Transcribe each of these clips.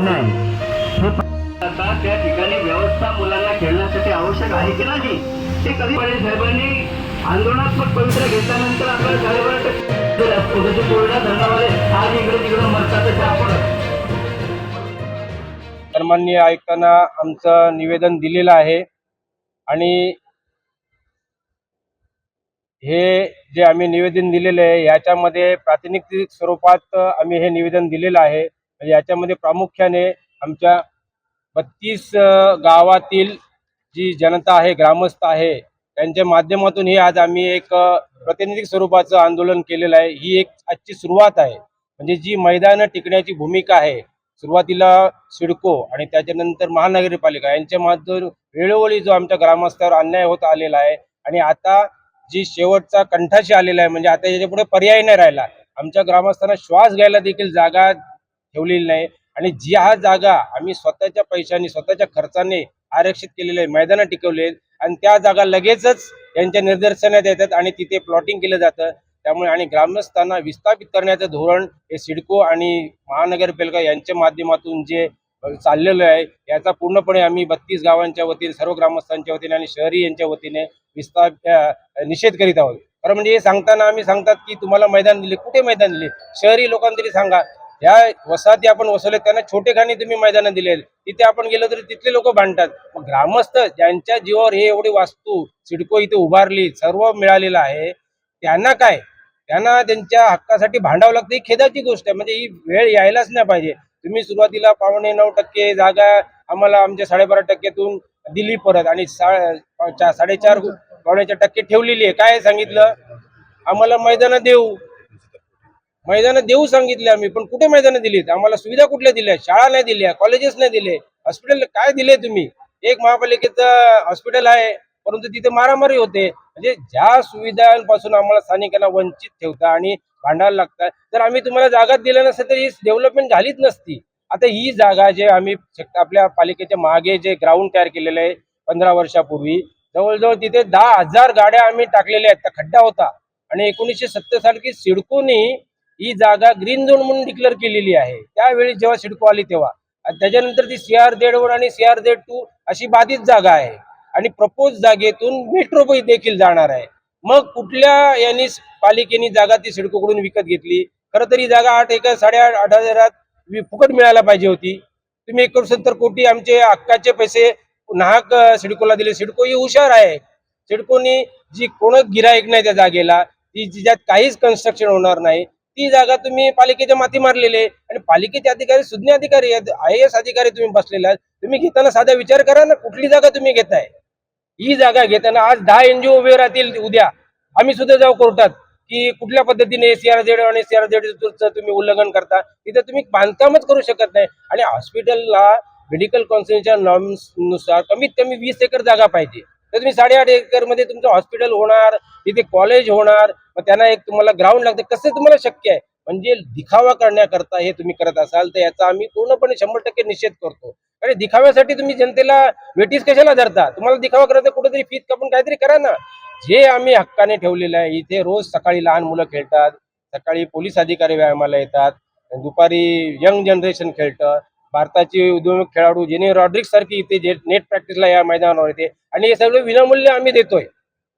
आपला आहे हे त्या ठिकाणी व्यवस्था मुलांना खेळण्यासाठी आवश्यक आहे की नाही? ते कधी पाटील साहेबांनी? आंदोलनात्मक पवित्र घेतल्यानंतर आपल्या साडेबारा कोरडा धरणावाले आज इकडे तिकडे मरतात ते आपण. सन्माननीय आयुक्तांना आमचं निवेदन दिलेलं आहे. आणि हे जे आम्ही निवेदन दिलेलं आहे याच्यामध्ये प्रातिनिधिक स्वरूपात आम्ही हे निवेदन दिलेलं आहे. म्हणजे याच्यामध्ये प्रामुख्याने आमच्या बत्तीस गावातील जी जनता आहे ग्रामस्थ आहे त्यांच्या माध्यमातून हे आज आम्ही एक प्रतिनिधिक स्वरूपाचं आंदोलन केलेलं आहे. ही एक आजची सुरुवात आहे. म्हणजे जी मैदानं टिकण्याची भूमिका आहे सुरुवातीला सिडको आणि त्याच्यानंतर महानगरपालिका यांच्या माध्यम वेळोवेळी जो आमच्या ग्रामस्थावर अन्याय होत आलेला आहे आणि आता जी शेवटचा कंठाशी आलेला आहे म्हणजे आता याच्यापुढे पर्याय नाही राहिला. आमच्या ग्रामस्थांना श्वास घ्यायला देखील जागा ठेवलेली नाही. आणि जी हा जागा आम्ही स्वतःच्या पैशाने स्वतःच्या खर्चाने आरक्षित केलेले आहे मैदानं टिकवले आणि त्या जागा लगेचच यांच्या निदर्शनात येतात आणि तिथे प्लॉटिंग केलं जातं. त्यामुळे आणि ग्रामस्थांना विस्थापित करण्याचं धोरण हे सिडको आणि महानगरपालिका यांच्या माध्यमातून जे चाललेलं आहे याचा पूर्णपणे आम्ही बत्तीस गावांच्या वतीने सर्व ग्रामस्थांच्या वतीने आणि शहरी यांच्या वतीने विस्तार निषेध करीत आहोत. खरं म्हणजे हे सांगताना आम्ही सांगतात की तुम्हाला मैदान दिले कुठे मैदान दिले? शहरी लोकांना तरी सांगा. ह्या वसाहती आपण वसवले त्यांना छोटे खाणी तुम्ही मैदानं दिले तिथे आपण गेलो तरी तिथले लोक भांडतात. मग ग्रामस्थ ज्यांच्या जीवावर हे एवढी वास्तू सिडको इथे उभारली सर्व मिळालेलं आहे त्यांना काय? त्यांना त्यांच्या हक्कासाठी भांडावं लागतं. ही खेदाची गोष्ट आहे. म्हणजे ही वेळ यायलाच नाही पाहिजे. तुम्ही सुरुवातीला पावणे नऊ टक्के जागा आम्हाला आमच्या साडेबारा टक्क्यातून दिली परत आणि साडेचार पावण्याच्या टक्के ठेवलेली आहे. काय सांगितलं? आम्हाला मैदानं देऊ. मैदानं देऊ सांगितले आम्ही पण कुठे मैदानं दिलीत? आम्हाला सुविधा कुठल्या दिल्या? शाळा नाही दिल्या कॉलेजेस नाही दिले. हॉस्पिटल काय दिले तुम्ही? एक महापालिकेचं हॉस्पिटल आहे परंतु तिथे मारामारी होते. म्हणजे ज्या सुविधांपासून आम्हाला स्थानिकांना वंचित ठेवता आणि भांडायला लागतात जर आम्ही तुम्हाला जागा दिल्या नसते तर ही डेव्हलपमेंट झालीच नसती. आता ही जागा जे आम्ही आपल्या पालिकेच्या मागे जे ग्राउंड तयार केलेलं आहे पंधरा वर्षापूर्वी जवळजवळ तिथे दहा हजार गाड्या आम्ही टाकलेल्या आहेत. त्या खड्डा होता. आणि एकोणीसशे सत्तर सारखी सिडकोनी ही जागा ग्रीन झोन म्हणून डिक्लेअर केलेली आहे. त्यावेळी जेव्हा सिडको आली तेव्हा. त्याच्यानंतर ती सी आर झेड वन आणि सी आर झेड टू अशी बाधित जागा आहे. आणि प्रपोज जागेतून मेट्रो देखील जाणार आहे. मग कुठल्या यांनी पालिकेने जागा ती सिडकोकडून विकत घेतली? खरं तर ही जागा आठ एकर साडेआठ आठ हजारात फुकट मिळायला पाहिजे होती. तुम्ही एक करोड सत्तर कोटी आमचे हक्काचे पैसे नाहक सिडकोला दिले. सिडको ही हुशार आहे. सिडकोनी जी कोण गिराईक नाही त्या जागेला. ती ज्यात काहीच कन्स्ट्रक्शन होणार नाही. ती जागा तुम्ही पालिकेच्या माती मारलेली आहे. आणि पालिकेचे अधिकारी सुज्ञ अधिकारी आय एस अधिकारी तुम्ही बसलेले आहात. तुम्ही घेताना साधा विचार करा ना कुठली जागा तुम्ही घेताय. ही जागा घेताना आज दहा एनजीओ उभे राहतील उद्या. आम्ही सुद्धा जाऊ कोर्टात की कुठल्या पद्धतीने सीआरझेड आणि सीआरझेड तुम्ही उल्लंघन करता. तिथे तुम्ही बांधकामच करू शकत नाही. आणि हॉस्पिटलला मेडिकल कौन्सिलच्या नॉर्म्सनुसार कमीत कमी वीस एकर जागा पाहिजे. तर तुम्ही साडेआठ एकरमध्ये तुमचं हॉस्पिटल होणार तिथे कॉलेज होणार मग त्यांना एक तुम्हाला ग्राउंड लागते. कसं तुम्हाला शक्य आहे? म्हणजे दिखावा करण्याकरता हे तुम्ही करत असाल तर याचा आम्ही पूर्णपणे शंभर टक्के निषेध करतो. आणि दिखाव्यासाठी तुम्ही जनतेला वेटीस कशाला धरता? तुम्हाला दिखावा करायचा कुठेतरी फीत कापून काहीतरी करा ना. जे आम्ही हक्काने ठेवलेलं आहे इथे रोज सकाळी लहान मुलं खेळतात सकाळी पोलीस अधिकारी व्यायामाला येतात दुपारी यंग जनरेशन खेळतं. भारताचे उद्योग खेळाडू जेने रॉड्रिक्स सारखी इथे जे नेट प्रॅक्टिसला या मैदानावर येते. आणि हे सगळं विनामूल्य आम्ही देतोय.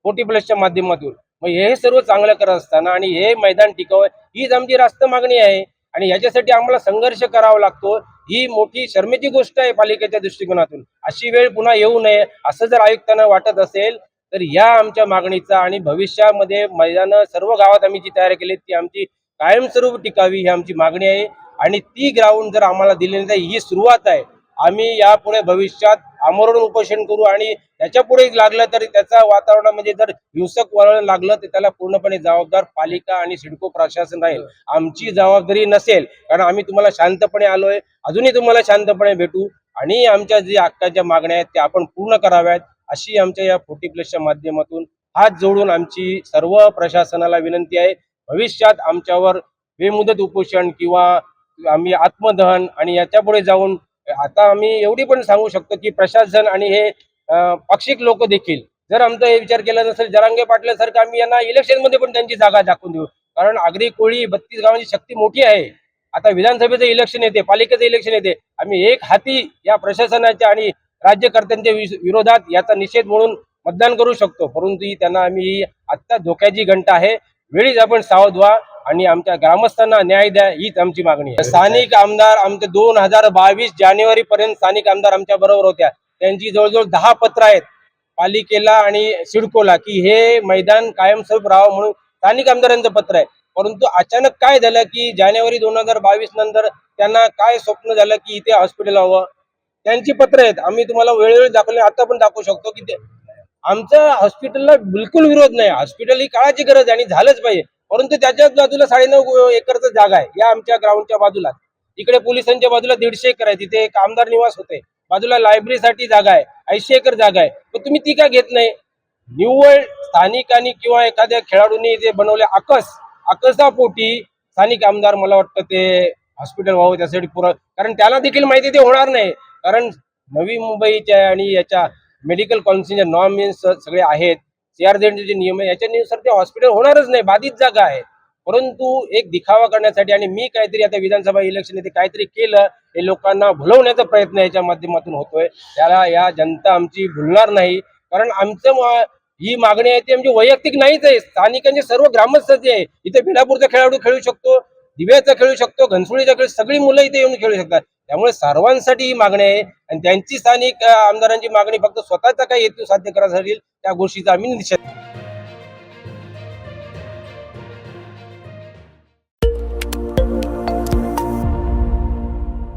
फोर्टी प्लसच्या माध्यमातून. मग हे सर्व चांगलं करत असताना आणि हे मैदान टिकावं हीच आमची रास्त मागणी आहे. आणि याच्यासाठी आम्हाला संघर्ष करावा लागतो. ही मोठी शर्मेची गोष्ट आहे पालिकेच्या दृष्टिकोनातून. अशी वेळ पुन्हा येऊ नये असं जर आयुक्तांना वाटत असेल तर या आमच्या मागणीचा आणि भविष्यामध्ये मैदानं सर्व गावात आम्ही जी तयार केली ती आमची कायमस्वरूप टिकावी ही आमची मागणी आहे. आणि ती ग्राउंड जर आम्हाला दिली नाही तर ही सुरुवात आहे. आम्ही यापुढे भविष्यात आमरण उपोषण करू आणि त्याच्या पुढे लागलं तरी त्याचा वातावरणामध्ये जर हिंसक वळण लागलं तर त्याला पूर्णपणे जबाबदार पालिका आणि सिडको प्रशासन राहील. आमची जबाबदारी नसेल कारण आम्ही तुम्हाला शांतपणे आलोय. अजूनही तुम्हाला शांतपणे भेटू आणि आमच्या जे हक्काच्या मागण्या आहेत त्या आपण पूर्ण कराव्यात अशी आमच्या या फोर्टी प्लसच्या माध्यमातून हात जोडून आमची सर्व प्रशासनाला विनंती आहे. भविष्यात आमच्यावर बेमुदत उपोषण किंवा आम्ही आत्मदहन आणि याच्यापुढे जाऊन आता आम्ही एवढी पण सांगू शकतो की प्रशासन आणि हे पाक्षिक लोक देखील जर आमचा हे विचार केला नसेल जरांगे पाटल्यासारखं आम्ही यांना इलेक्शनमध्ये पण त्यांची जागा दाखवून देऊ. कारण आगरी कोळी बत्तीस गावांची शक्ती मोठी आहे. आता विधानसभेचं इलेक्शन येते पालिकेचं इलेक्शन येते. आम्ही एक हाती या प्रशासनाच्या आणि राज्यकर्त्यांच्या वि- विरोधात याचा निषेध म्हणून मतदान करू शकतो. परंतु त्यांना आम्ही आत्ता धोक्याची घंटा आहे. वेळीच आपण सावध व्हा. आणि आमच्या ग्रामस्थांना न्याय द्या हीच आमची मागणी आहे. स्थानिक आमदार आमचे दोन हजार बावीस जानेवारी पर्यंत स्थानिक आमदार आमच्या बरोबर होत्या. त्यांची जवळजवळ दहा पत्र आहेत. पालिकेला आणि सिडकोला की हे मैदान कायमस्वरूप राहावं म्हणून स्थानिक आमदारांचं पत्र आहे. परंतु अचानक काय झालं की जानेवारी दोन हजार बावीस नंतर त्यांना काय स्वप्न झालं की इथे हॉस्पिटल हवं? त्यांची पत्र आहेत. आम्ही तुम्हाला वेळोवेळी दाखवले आता पण दाखवू शकतो की ते आमचं हॉस्पिटलला बिलकुल विरोध नाही. हॉस्पिटल ही काळाची गरज आहे आणि झालंच पाहिजे. परंतु त्याच्याच बाजूला साडेनऊ एकरचं जागा आहे. या आमच्या ग्राउंडच्या बाजूला. इकडे पोलिसांच्या बाजूला दीडशे एकर आहे. तिथे एक आमदार निवास होते. बाजूला लायब्ररीसाठी जागा आहे. ऐंशी एकर जागा आहे. पण तुम्ही ती का घेत नाही? निव्वळ स्थानिकांनी किंवा एखाद्या खेळाडूंनी जे बनवले आकस आकसापोटी स्थानिक आमदार मला वाटतं ते हॉस्पिटल व्हावं त्यासाठी पुरा कारण त्याला देखील माहिती ते होणार नाही. कारण नवी मुंबईच्या आणि याच्या मेडिकल काउन्सिलच्या नॉर्म सगळे आहेत. सीआरझेडचे जे नियम आहे याच्यानुसार ते हॉस्पिटल होणारच नाही बाधित जागा आहे. परंतु एक दिखावा करण्यासाठी आणि मी काहीतरी आता विधानसभा इलेक्शन येथे काहीतरी केलं हे लोकांना भुलवण्याचा प्रयत्न याच्या माध्यमातून होतोय. त्याला या जनता आमची भुलणार नाही. कारण आमचं ही मागणी आहे ती आमची वैयक्तिक नाहीच आहे. स्थानिकांचे सर्व ग्रामस्थ जे आहे. इथे भिलापूरचा खेळाडू खेळू शकतो दिव्याचा खेळू शकतो घनसुळीचा खेळ सगळी मुलं इथे येऊन खेळू शकतात. त्यामुळे सर्वांसाठी ही मागणी आहे. आणि त्यांची स्थानिक आमदारांची मागणी फक्त स्वतःचा काही हेतू साध्य करायसाठी त्या गोष्टीचा आम्ही निषेध